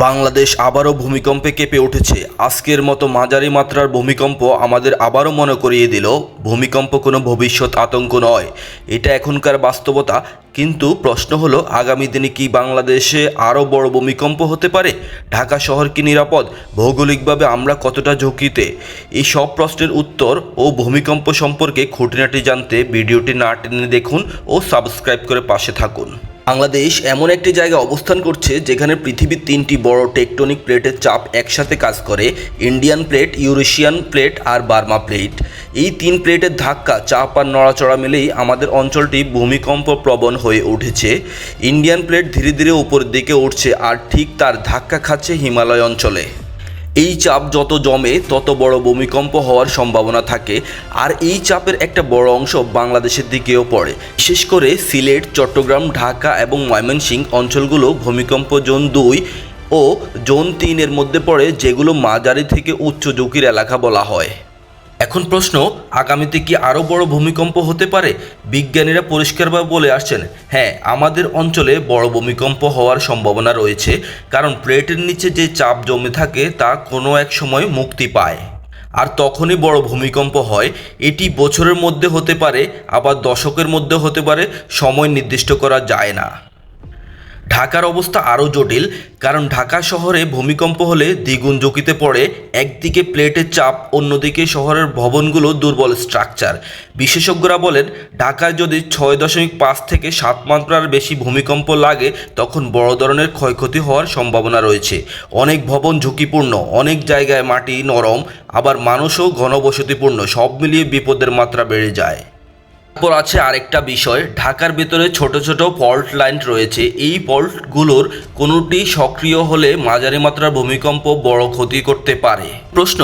বাংলাদেশ আবারও ভূমিকম্পে কেঁপে উঠেছে। আজকের মতো মাঝারি মাত্রার ভূমিকম্প আমাদের আবারও মনে করিয়ে দিল, ভূমিকম্প কোনো ভবিষ্যৎ আতঙ্ক নয়। এটা এখনকার বাস্তবতা। কিন্তু প্রশ্ন হলো, আগামী দিনে কি বাংলাদেশে আরও বড় ভূমিকম্প হতে পারে? ঢাকা শহর কি নিরাপদ? ভৌগোলিকভাবে আমরা কতটা ঝুঁকিতে? এই সব প্রশ্নের উত্তর ও ভূমিকম্প সম্পর্কে খুঁটিনাটি জানতে ভিডিওটি না টেনে দেখুন ও সাবস্ক্রাইব করে পাশে থাকুন। বাংলাদেশ এমন একটি জায়গায় অবস্থান করছে যেখানে পৃথিবীর তিনটি বড় টেকটনিক প্লেটের চাপ একসাথে কাজ করে, ইন্ডিয়ান প্লেট, ইউরেশিয়ান প্লেট আর বার্মা প্লেট। এই তিন প্লেটের ধাক্কা, চাপ আর নড়াচড়া মিলেই আমাদের অঞ্চলটি ভূমিকম্প প্রবণ হয়ে উঠেছে। ইন্ডিয়ান প্লেট ধীরে ধীরে উপরের দিকে উঠছে আর ঠিক তার ধাক্কা খাচ্ছে হিমালয় অঞ্চলে। এই চাপ যত জমে, তত বড় ভূমিকম্প হওয়ার সম্ভাবনা থাকে। আর এই চাপের একটা বড় অংশ বাংলাদেশের দিকেও পড়ে। বিশেষ করে সিলেট, চট্টগ্রাম, ঢাকা এবং ময়মনসিংহ অঞ্চলগুলো ভূমিকম্প জোন দুই ও জোন তিনের মধ্যে পড়ে, যেগুলো মাঝারি থেকে উচ্চ ঝুঁকির এলাকা বলা হয়। এখন প্রশ্ন, আগামীতে কি আরও বড় ভূমিকম্প হতে পারে? বিজ্ঞানীরা পরিষ্কারভাবে বলে আসছেন হ্যাঁ আমাদের অঞ্চলে বড় ভূমিকম্প হওয়ার সম্ভাবনা রয়েছে, কারণ প্লেটের নিচে যে চাপ জমে থাকে তা কোনো এক সময় মুক্তি পায়। আর তখনই বড় ভূমিকম্প হয়, এটি বছরের মধ্যে হতে পারে, আবার দশকের মধ্যে হতে পারে, সময় নির্দিষ্ট করা যায় না। ঢাকার অবস্থা আরও জটিল, কারণ ঢাকা শহরে ভূমিকম্প হলে দ্বিগুণ ঝুঁকিতে পড়ে একদিকে প্লেটের চাপ, অন্যদিকে শহরের ভবনগুলো দুর্বল স্ট্রাকচার। বিশেষজ্ঞরা বলেন, ঢাকায় যদি ছয় দশমিক পাঁচ থেকে সাত মাত্রার বেশি ভূমিকম্প লাগে, তখন বড় ধরনের ক্ষয়ক্ষতি হওয়ার সম্ভাবনা রয়েছে। অনেক ভবন ঝুঁকিপূর্ণ, অনেক জায়গায় মাটি নরম, আবার মানুষও ঘনবসতিপূর্ণ, সব মিলিয়ে বিপদের মাত্রা বেড়ে যায়। তারপর আছে আরেকটা বিষয়, ঢাকার ভেতরে ছোট ছোট ফল্ট লাইন রয়েছে। এই ফল্টগুলোর কোনোটি সক্রিয় হলে মাঝারি মাত্রার ভূমিকম্প বড় ক্ষতি করতে পারে। প্রশ্ন,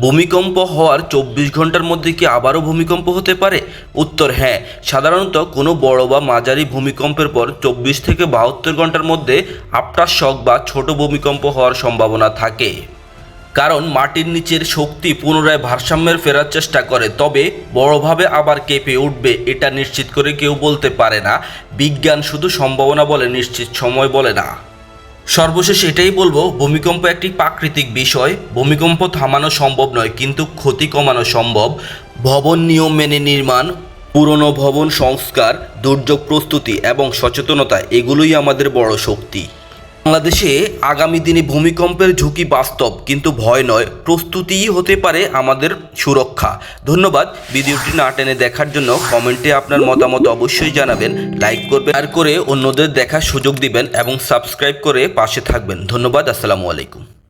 ভূমিকম্প হওয়ার চব্বিশ ঘণ্টার মধ্যে কি আবারও ভূমিকম্প হতে পারে? উত্তর হ্যাঁ। সাধারণত কোনো বড় বা মাঝারি ভূমিকম্পের পর চব্বিশ থেকে বাহাত্তর ঘণ্টার মধ্যে আফটার শক বা ছোট ভূমিকম্প হওয়ার সম্ভাবনা থাকে। কারণ মাটির নিচের শক্তি পুনরায় ভারসাম্যের ফেরার চেষ্টা করে, তবে বড়ভাবে আবার কেঁপে উঠবে এটা নিশ্চিত করে কেউ বলতে পারে না। বিজ্ঞান শুধু সম্ভাবনা বলে নিশ্চিত সময় বলে না। সর্বশেষ এটাই বলব, ভূমিকম্প একটি প্রাকৃতিক বিষয়, ভূমিকম্প থামানো সম্ভব নয়, কিন্তু ক্ষতি কমানো সম্ভব। ভবন নিয়ম মেনে নির্মাণ, পুরনো ভবন সংস্কার, দুর্যোগ প্রস্তুতি এবং সচেতনতা, এগুলোই আমাদের বড় শক্তি। বাংলাদেশে আগামী দিনে ভূমিকম্পের ঝুঁকি বাস্তব, কিন্তু ভয় নয়, প্রস্তুতিই হতে পারে আমাদের সুরক্ষা। ধন্যবাদ, ভিডিওটি না টেনে দেখার জন্য কমেন্টে আপনার মতামত অবশ্যই জানাবেন, লাইক করবেন আর করে অন্যদের দেখার সুযোগ দিবেন এবং সাবস্ক্রাইব করে পাশে থাকবেন। ধন্যবাদ, আসসালামু আলাইকুম।